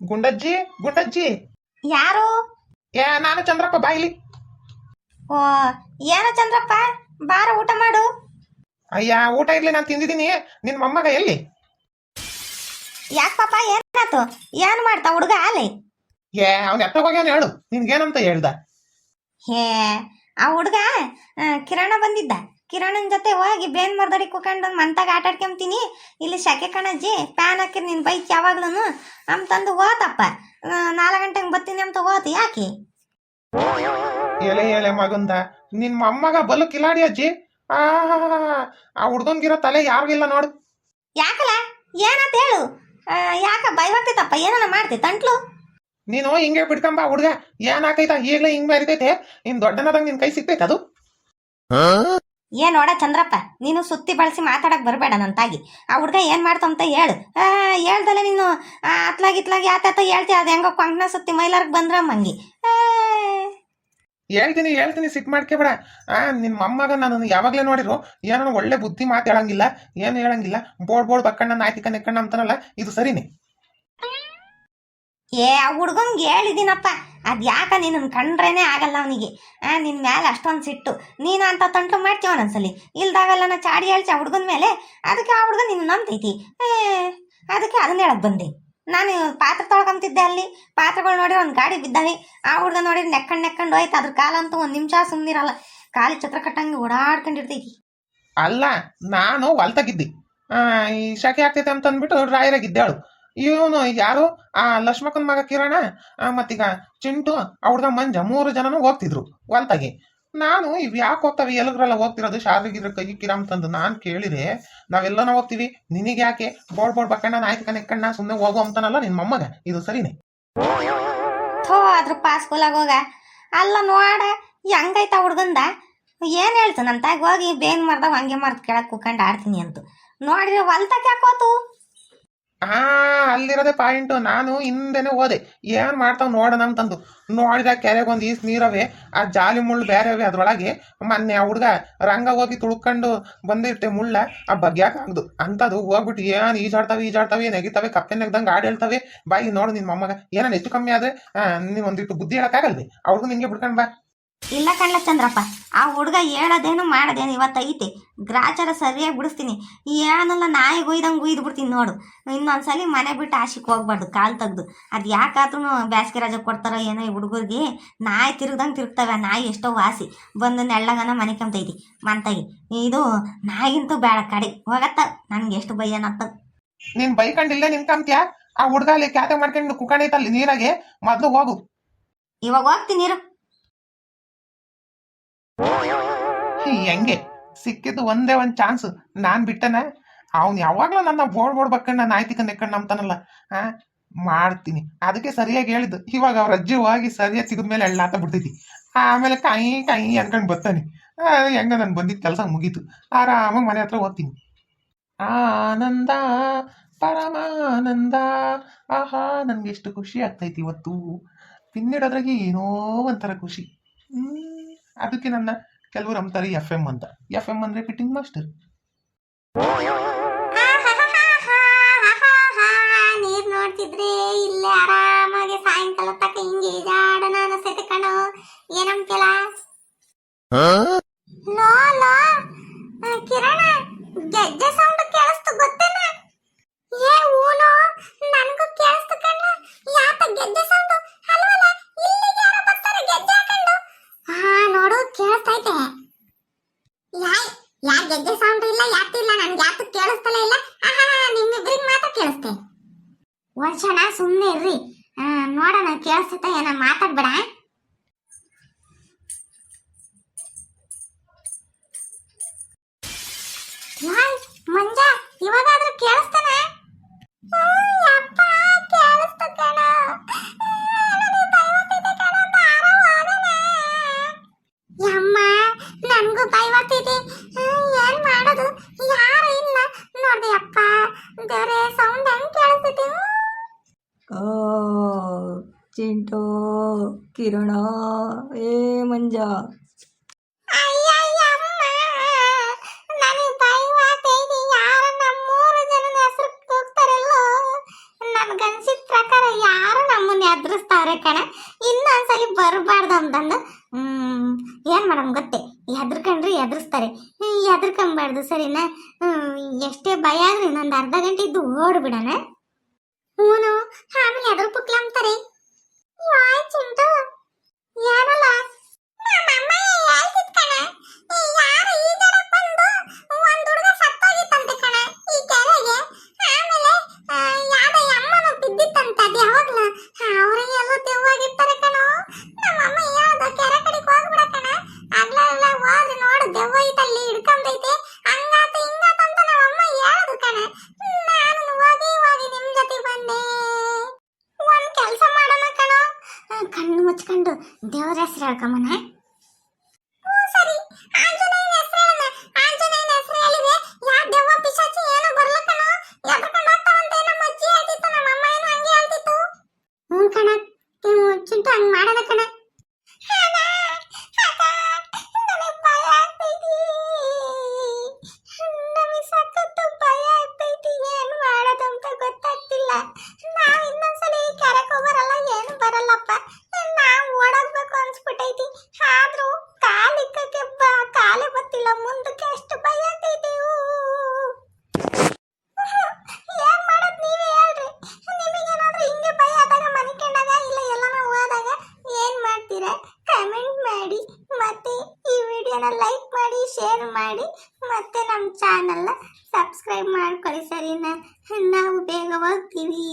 ಗುಂಡಜ್ಜಿ ಗುಂಡಜ್ಜಿ. ಯಾರು? ಏ ನಾನು ಚಂದ್ರಪ್ಪ ಬಾಯಿಲಿ ಓ ಏನೋ ಚಂದ್ರಪ್ಪ? ಬಾರ ಊಟ ಮಾಡು. ಅಯ್ಯ ಊಟ ಇರ್ಲಿ ನಾನು ತಿಂದಿದ್ದೀನಿ. ನಿನ್ ಮೊಮ್ಮಗ ಎಲ್ಲಿ? ಯಾಕೆ ಪಾಪ ಏನಾತು ಏನ್ ಮಾಡ್ತಾ ಹುಡುಗ ಆಲೆ ಏ ಅವ್ನ ಎತ್ತ ಹೋಗ್ಯಾನ ಹೇಳು. ನಿನ್ಗೇನಂತ ಹೇಳ್ದ? ಹೇ ಆ ಹುಡುಗ ಕಿರಣ ಬಂದಿದ್ದ. ಕಿರಣನ್ ಜೊತೆ ಹೋಗಿ ಬೇನ್ ಮರ್ದಡಿ ಕುಕೊಂಡು ಮಂತಾಗ ಆಟ ಆಡ್ಕೊಂತೀನಿ ಇಲ್ಲಿ ಶಕೆ ಕಣಜ್ಜಿ ಪ್ಯಾನ್ ಹಾಕಿರ್ ನಿನ್ ಬೈಕ್ ಯಾವಾಗ್ಲೂ ತಂದು ಹೋತಪ್ಪ ನಾಲ್ಕು ಗಂಟೆಗೆ ಬರ್ತೀನಿ ಅಂತ ಹೋತು ಯಾಕೆ? ಎಲೆ ಎಲೆ ಮಗಂದ ನಿನ್ ಮೊಮ್ಮಗ ಬಲು ಕಿಲಾಡಿ ಅಜ್ಜಿ. ಆ ಆ ಹುಡ್ಗನ್ಗಿರೋ ತಲೆ ಯಾರಿಗಿಲ್ಲ ನೋಡು. ಯಾಕಲ್ಲ ಏನಂತ ಹೇಳು? ಯಾಕ ಬೈ ಭಯವಾಗ್ತೈತಪ್ಪ ಏನನ ಮಾಡ್ತಿ? ತಂಟ್ಲು? ನೀನು ಹಿಂಗೆ ಬಿಡ್ಕಂಬ ಹುಡ್ಗ. ಏನ್ ಆಕೈತ? ಈಗ್ಲೇ ಹಿಂಗ್ ಮಾರಿತೈತೆ. ನಿನ್ ದೊಡ್ಡನದಂಗ ನಿನ್ ಕೈ ಸಿಗ್ತೈತೆ ಅದು? ಏನ್ ನೋಡ ಚಂದ್ರಪ್ಪ ನೀನು ಸುತ್ತಿ ಬಳಸಿ ಮಾತಾಡಕ್ ಬರಬೇಡ ನನ್ನ ತಾಗಿ ಆ ಹುಡ್ಗ ಏನ್ ಮಾಡ್ತಂತ ಹೇಳು. ಆ, ಹೇಳ್ದಲೆ ನೀನು ಆ, ಅತ್ಲಾಗಿ ಇತ್ಲಾಗಿ ಆತಾತ ಹೇಳ್ತಿ ಅದ ಹೆಂಗೋ ಕೊಂಕ್ನ ಸುತ್ತಿ ಮೈಲಾರ್ಗ್ ಬಂದ್ರ ಮಂಗಿ. ಹೇಳ್ತೀನಿ ಹೇಳ್ತೀನಿ ಸಿಟ್ ಮಾಡ್ಕೋಬೇಡ ಆ ನಿನ್ ಮೊಮ್ಮಗ ನಾನು ಯಾವಾಗ್ಲೇ ನೋಡಿರು ಏನೋ ಒಳ್ಳೆ ಬುದ್ಧಿ ಮಾತು ಹೇಳಂಗಿಲ್ಲ ಏನು ಹೇಳಂಗಿಲ್ಲ. ಬೋಳ್ ಬೋಳ್ ಬಕ್ಕಣ್ಣ ನಾಯ್ತಿಕ ನಿಕ್ಕಣ್ಣ ಅಂತನಲ್ಲ ಇದು ಸರಿನೇ? ಏ ಆ ಹುಡ್ಗಂಗ್ ಹೇಳಿದೀನಪ್ಪ. ಅದ್ ಯಾಕ ನಿನ್ನ ಕಂಡ್ರೇನೆ ಆಗಲ್ಲ ಅವನಿಗೆ? ನಿನ್ನ ಮೇಲೆ ಅಷ್ಟೊಂದು ಸಿಟ್ಟು. ನೀನು ಅಂತ ತಂಟ್ಲು ಮಾಡ್ತೀವ ಒಂದೊಂದ್ಸಲಿ ಇಲ್ದಾವೆಲ್ಲ ನಾ ಚಾಡಿ ಹೇಳ್ತಿ ಆ ಹುಡುಗನ ಮೇಲೆ? ಅದಕ್ಕೆ ಆ ಹುಡುಗ ನಿನ್ನ ನಂಬ್ತೈತಿ? ಅದಕ್ಕೆ ಅದನ್ನ ಹೇಳಕ್ ಬಂದೆ. ನಾನು ಪಾತ್ರೆ ತೊಳ್ಕೊಂತಿದ್ದೆ ಅಲ್ಲಿ. ಪಾತ್ರೆಗಳು ನೋಡಿ ಒಂದು ಗಾಡಿ ಬಿದ್ದಾವೆ. ಆ ಹುಡುಗ ನೋಡಿ ನೆಕ್ಕಂಡು ನೆಕ್ಕಂಡು ಹೋಯ್ತು. ಅದ್ರ ಕಾಲ ಅಂತೂ ಒಂದು ನಿಮಿಷ ಸುಮ್ಮನಿರಲ್ಲ ಕಾಲಿ ಚಿತ್ರ ಕಟ್ಟಂಗೆ ಓಡಾಡ್ಕೊಂಡಿರ್ತೈತಿ. ಅಲ್ಲ, ನಾನು ಹೊಲ್ತಾಗಿದ್ದಿ. ಈ ಶಾಖೆ ಆಗ್ತೈತೆ ಅಂತ ಅಂದ್ಬಿಟ್ಟು ರಾಯರಾಗಿದ್ದಾಳು ಇವನು ಯಾರು? ಆ ಲಕ್ಷ್ಮಕ್ಕನ ಮಗ ಕಿರಣ? ಮತ್ತೀಗ ಚಿಂಟು, ಅವ್ರದ ಮಂಜ ಮೂರು ಜನನು ಹೋಗ್ತಿದ್ರು ಹೊಲ್ತಾಗಿ. ನಾನು ಇವ್ ಯಾಕೆ ಹೋಗ್ತಾವೆ? ಎಲ್ಲಗ್ರೆಲ್ಲ ಹೋಗ್ತಿರೋದು ಶಾಲೆಗಿದ್ರ ಕೈ ಕಿರಾಮ್ ತಂದು ನಾನು ಕೇಳಿದೆ, ನಾವೆಲ್ಲನ ಹೋಗ್ತೀವಿ. ನಿನಗೆ ಯಾಕೆ? ಬೋಡ್ ಬೋಡ್ ಬಕ್ಕಣ್ಣ ನಾಯ್ಕ ಎಕ್ಕಣ್ಣ ಸುಮ್ಮನೆ ಹೋಗು ಅಂತಾನಲ್ಲ ನಿನ್ ಮೊಮ್ಮಗ. ಇದು ಸರಿನೇ? ಥೋ ಪಾಸ್ ಪಾಸ್ಕೂಲಾಗ ಹೋಗ. ಅಲ್ಲ ನೋಡ, ಹೆಂಗೈತ ಹುಡ್ಗಂದ? ಏನ್ ಹೇಳ್ತ? ನನ್ನ ತಾಗ ಹೋಗಿ ಬೇನ್ ಮಾಡ್ದಾಗ ಹಂಗೆ ಮಾಡ್ದು ಕೆಳಕ್ಕೆ ಕುಕ್ಕಂಡು ಆಡ್ತೀನಿ ಅಂತ. ನೋಡ್ರಿ ಹೊಲ್ತಕ್ಕೆ ಯಾಕೋತು ಆ ಅಲ್ಲಿರೋದೇ ಪಾಯಿಂಟು. ನಾನು ಹಿಂದೆನೆ ಹೋದೆ. ಏನ್ ಮಾಡ್ತಾವ್ ನೋಡೋಣ ಅಂತಂದು ನೋಡಿದ ಕೆರೆಗೆ ಒಂದು ಈಸ್ ನೀರವೆ ಆ ಜಾಲಿ ಮುಳ್ಳು ಬೇರೆವೆ ಅದ್ರೊಳಗೆ ಮೊನ್ನೆ ಆ ಹುಡ್ಗ ರಂಗ ಹೋಗಿ ತುಳ್ಕೊಂಡು ಬಂದಿರ್ತೆ ಮುಳ್ಳ ಆ ಬಗ್ಯಾಕಾಗ್ದು ಅಂತದು ಹೋಗ್ಬಿಟ್ಟು ಏನ್ ಈಜಾಡ್ತಾವೆ ಈಜಾಡ್ತಾವೆ ನೆಗಿತಾವೆ ಕಪ್ಪೆ ನೆಗ್ದಂಗೆ ಆಡ್ ಹೇಳ್ತಾವೆ. ಬಾಯಿ ನೋಡು ನಿನ್ ಮೊಮ್ಮಗ. ಏನಾನ ಹೆಚ್ಚು ಕಮ್ಮಿ ಆದ್ರೆ ಆ, ನೀನ್ ಒಂದಿಟ್ಟು ಬುದ್ಧಿ ಹೇಳಕ್ಕಾಗಲ್ದೆ ಅವ್ರಿಗೂ ನಿಂಗೆ ಬಿಡ್ಕೊಂಡ್ ಬಾ. ಇಲ್ಲ ಕಣ್ಲ ಚಂದ್ರಪ್ಪ ಆ ಹುಡುಗ ಹೇಳೋದೇನು ಮಾಡೋದೇನು ಇವತ್ತು ಐತೆ ಗ್ರಾಚಾರ ಸರಿಯಾಗಿ ಬಿಡಿಸ್ತೀನಿ. ಏನಲ್ಲ ನಾಯಿ ಗುಯ್ದಂಗೆ ಗುಯ್ದು ಬಿಡ್ತೀನಿ ನೋಡು. ಇನ್ನೊಂದ್ಸಲಿ ಮನೆ ಬಿಟ್ಟು ಆಶಿಕ್ ಹೋಗ್ಬಾರ್ದು ಕಾಲು ತೆಗ್ದು. ಅದು ಯಾಕಾದ್ರೂ ಬ್ಯಾಸ್ಗೆ ರಜೆ ಕೊಡ್ತಾರೋ ಏನೋ ಈ ಹುಡುಗರಿಗೆ. ನಾಯಿ ತಿರುಗ್ದಂಗೆ ತಿರುಗ್ತವೆ ನಾಯಿ ಎಷ್ಟೋ ವಾಸಿ. ಬಂದು ನೆಳ್ಳಗನ ಮನೆ ಕಂತೈತಿ ಮಂತಾಗಿ ಇದು ನಾಯಿಗಿಂತೂ ಬೇಡ ಕಡೆ ಹೋಗತ್ತ. ನನ್ಗೆ ಎಷ್ಟು ಬೈಯನತ್ತ ನೀನ್ ಬೈಕೊಂಡಿಲ್ಲ ನಿನ್ಕಂತ್ಯಾ ಆ ಹುಡುಗ ಅಲ್ಲಿ ಕ್ಯಾತೆ ಮಾಡ್ಕೊಂಡು ಕುಕ್ಕಣೈತಲ್ಲಿ ನೀರಾಗೆ? ಮೊದ್ಲು ಹೋಗು. ಇವಾಗ ಹೋಗ್ತೀನಿ ಹೀ, ಹೆಂಗೆ? ಸಿಕ್ಕಿದ್ದು ಒಂದೇ ಒಂದು ಚಾನ್ಸ್ ನಾನು ಬಿಟ್ಟನ. ಅವ್ನ್ ಯಾವಾಗಲೂ ನನ್ನ ಬೋಡ್ ಬೋಳ್ ಬಕ್ಕಣ್ಣ ನಾಯ್ತಿಕ ನೆಕ್ಕಣ್ಣ ಅಂತಾನಲ್ಲ ಆ, ಮಾಡ್ತೀನಿ. ಅದಕ್ಕೆ ಸರಿಯಾಗಿ ಹೇಳಿದ್ದು. ಇವಾಗ ಅವ್ರ ಅಜ್ಜಿ ಹೋಗಿ ಸರಿಯಾಗಿ ಸಿಗದ್ಮೇಲೆ ಎಳ್ಳಾತ ಬಿಡ್ತೈತಿ ಆಮೇಲೆ ಕೈ ಕೈ ಅನ್ಕೊಂಡ್ ಬರ್ತಾನೆ ಹೆಂಗ ನನ್ ಬಂದಿದ್ದ ಕೆಲಸ ಮುಗೀತು. ಆರಾಮಾಗಿ ಮನೆ ಹತ್ರ ಹೋಗ್ತೀನಿ. ಆನಂದ, ಪರಮಾನಂದ. ಆಹಾ, ನನ್ಗೆ ಎಷ್ಟು ಖುಷಿ ಆಗ್ತೈತಿ ಇವತ್ತು. ಪಿನ್ನಿಡೋದ್ರಾಗೆ ಏನೋ ಒಂಥರ ಖುಷಿ. ಹ್ಮ್. ಅದಕ್ಕೆ ನನ್ನ ಕೆಲವರು ಅಂತಾರೆ ಎಫ್ ಎಂ ಅಂತ. ಎಫ್ ಎಂ ಅಂದ್ರೆ ಫಿಟ್ಟಿಂಗ್ ಮಾಸ್ಟರ್ ನೀರ್ ನೋಡ್ತಿದ್ರೆ ಇಲ್ಲೇ ಆರಾಮಾಗಿ ಸಾಯಂಕಾಲ ತಕ್ಕ ಹಿಂಗೆ ಜಾಡ ನಾನು ಕಣೋ. ಏನಂತಿಲ್ಲ ಲೋ ಲೋ ಆ, ಕಿರಣ ಗೆಜ್ಜೆ ಸೌಂಡ್ ಕೇಳಿಸ್ತು ಗೊತ್ತೇನ ಏ ಊನೋ ನನಗೂ ಕೇಳಿಸ್ತು ಕಣ್ಣ ಯಾತ ಗೆಜ್ಜೆ ಸೌಂಡ್ ಅಲ್ವಲ್ಲ ಇಲ್ಲಿಗೆ ಯಾರೋ ಬರ್ತಾರೆ ಗೆಜ್ಜೆ ಹಾಕೊಂಡು ಹಾ ನೋಡು ಕೇಳಿಸ್ತೈತೆ ಯಾಯ್ ಯಾರ್ ಗೆಜ್ಜೆ ಸೌಂಡ್ ಇಲ್ಲ ಯಾಕಿಲ್ಲ ನನ್ಗೆ ಯಾತು ಕೇಳಿಸ್ತಲೇ ಇಲ್ಲ. ಆಹಾ, ನಿಮ್ಮಿಬ್ರಿಗೆ ಮಾತ್ರ ಕೇಳಿಸ್ತೆ. ವರ್ಷಣ ಸುಮ್ಮನೆ ಇರ್ರಿ. ನೋಡೋಣ, ಕೇಳಿಸುತ್ತ ಏನ ಮಾತಾಡ್ಬೇಡ ಮಂಜ, ಇವಾಗಾದ್ರೂ ಕೇಳಿಸ್ತಾನ? ಕಿರಣ, ಏ ಮಂಜ. ನನ್ಗನ್ಸಿದ ಪ್ರಕಾರ ಯಾರು ನಮ್ಮನ್ನ ಎದುರಿಸ್ತಾವ್ರೆ ಕಣ. ಇನ್ನೊಂದ್ಸಲಿ ಬರಬಾರ್ದು ಅಂತಂದು ಏನು ಮಾಡಮ್ ಗೊತ್ತೇ? ಎದ್ರಕಂಡ್ರೆ ಎದುರಿಸ್ತಾರೆ. ಎದ್ರಕೊಂಬಾರ್ದು ಸರಿನಾ? ಎಷ್ಟೇ ಭಯ ಆದ್ರೆ ಇನ್ನೊಂದು ಅರ್ಧ ಗಂಟೆ ಇದ್ದು ಓಡ್ಬಿಡಣ. ಹೂನು, ಆಮೇಲೆ ಎದ್ರ ಪುಕ್ಲಂತಾರೆ ಚಿಂಟು. ಕಣ್ಣು ಮುಚ್ಕೊಂಡು ದೇವರ ಹೆಸರು ಹೇಳ್ಕೊಂಬನ ಸರಿ ಆಂಜನೇಯನ ಹೆಸರು ಹೇಳೋಣ ಆಂಜನೇಯನ ಹೆಸರು ಹೇಳಿದ್ರೆ ಯಾ ದೆವ್ವ ಪಿಶಾಚಿ ಏನೋ ಬರ್ಲ ಕಣೋ ಎದ್ಕೊಂಡು ಹೋಗ್ತಾವಂತೆ ನಮ್ಮ ಅಜ್ಜಿ ಹೇಳ್ತಿತ್ತು ನಮ್ಮ ಅಮ್ಮ ಏನೋ ಹಂಗೆ ಹೇಳ್ತಿತ್ತು ಹ್ಞೂ ಕಣ ಚಿಂಟು ಹಂಗ್ ಮಾಡೋಣ ಕಣ ನಮಗೆ ಸಖತ್ತು ಭಯ ಆಗ್ತೈತಿ ಏನ್ ಮಾಡೋದಂತ ಗೊತ್ತಾಗ್ತಿಲ್ಲ ನಾವ್ ಇನ್ನೊಂದ್ಸಲಿ ಕೆರೆಗೆ ಹೋಗೋರಲ್ಲ ಏನು ಬರಲ್ಲಪ್ಪ ನಾವ್ ಓಡೋಗ್ಬೇಕು ಅನ್ಸ್ಬಿಟ್ಟೈತಿ ಆದ್ರೂ ಕಾಲ್ ಇಕ್ಕಕ್ಕೆ ಬ ಕಾಲೇ ಗೊತ್ತಿಲ್ಲ ಮುಂದಕ್ಕೆ ಎಷ್ಟು ಭಯ ಆಗ್ತೈತಿ. ಊ. ಏನ್ ಮಾಡೋದ್ ನೀವೇ ಹೇಳ್ರಿ. ನಿಮಗೇನಾದ್ರೂ ಹಿಂಗೆ ಭಯ ಆದಾಗ, ಮನೆ ಕಂಡಾಗ ಇಲ್ಲ, ಎಲ್ಲಾನ ಹೋದಾಗ ಏನ್ ಮಾಡ್ತೀರಾ? ಕಮೆಂಟ್ ಮಾಡಿ, ಮತ್ತೆ ಈ ವಿಡಿಯೋನ ಲೈಕ್ ಮಾಡಿ ಶೇರ್ ಮಾಡಿ, ಮತ್ತೆ ನಮ್ಮ ಚಾನಲ್ನ ಸಬ್ಸ್ಕ್ರೈಬ್ ಮಾಡ್ಕೊಳ್ಳಿ ಸರಿನಾ? ನಾವು ಬೇಗ ಹೋಗ್ತೀವಿ.